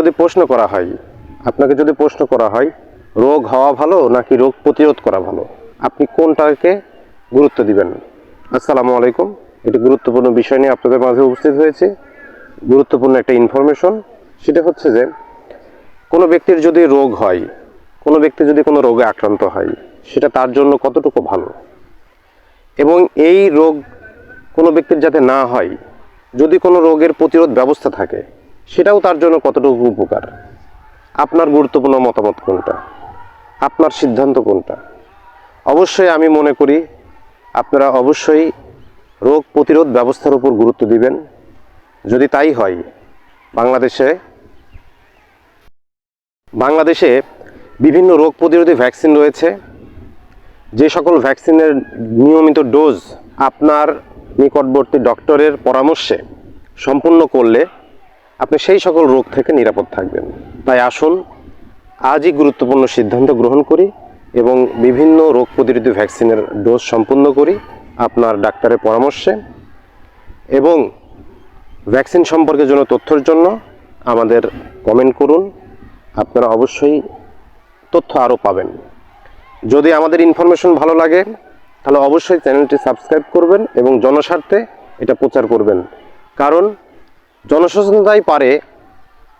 যদি প্রশ্ন করা হয়, আপনাকে যদি প্রশ্ন করা হয়, রোগ হওয়া ভালো নাকি রোগ প্রতিরোধ করা ভালো, আপনি কোনটাকে গুরুত্ব দিবেন? আসসালামু আলাইকুম। এটি গুরুত্বপূর্ণ বিষয় নিয়ে আপনাদের মাঝে উপস্থিত হয়েছে। গুরুত্বপূর্ণ একটা ইনফরমেশন সেটা হচ্ছে যে, কোনো ব্যক্তির যদি রোগ হয়, কোনো ব্যক্তি যদি কোনো রোগে আক্রান্ত হয়, সেটা তার জন্য কতটুকু ভালো? এবং এই রোগ কোনো ব্যক্তির যাতে না হয়, যদি কোনো রোগের প্রতিরোধ ব্যবস্থা থাকে সেটাও তার জন্য কতটুকু উপকার? আপনার গুরুত্বপূর্ণ মতামত কোনটা? আপনার সিদ্ধান্ত কোনটা? অবশ্যই আমি মনে করি আপনারা অবশ্যই রোগ প্রতিরোধ ব্যবস্থার উপর গুরুত্ব দিবেন। যদি তাই হয়, বাংলাদেশে বাংলাদেশে বিভিন্ন রোগ প্রতিরোধী ভ্যাকসিন রয়েছে। যে সকল ভ্যাকসিনের নিয়মিত ডোজ আপনার নিকটবর্তী ডক্টরের পরামর্শে সম্পূর্ণ করলে আপনি সেই সকল রোগ থেকে নিরাপদ থাকবেন। তাই আসুন, আজই গুরুত্বপূর্ণ সিদ্ধান্ত গ্রহণ করি এবং বিভিন্ন রোগ প্রতিরোধী ভ্যাকসিনের ডোজ সম্পূর্ণ করি আপনার ডাক্তারের পরামর্শে এবং ভ্যাকসিন সম্পর্কে জন্য তথ্যের জন্য আমাদের কমেন্ট করুন। আপনারা অবশ্যই তথ্য আরও পাবেন। যদি আমাদের ইনফরমেশন ভালো লাগে, তাহলে অবশ্যই চ্যানেলটি সাবস্ক্রাইব করবেন এবং জনস্বার্থে এটা প্রচার করবেন। কারণ জনসচেতনতাই পারে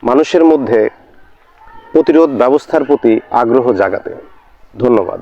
মানুষের মধ্যে প্রতিরোধ ব্যবস্থার প্রতি আগ্রহ জাগাতে। ধন্যবাদ।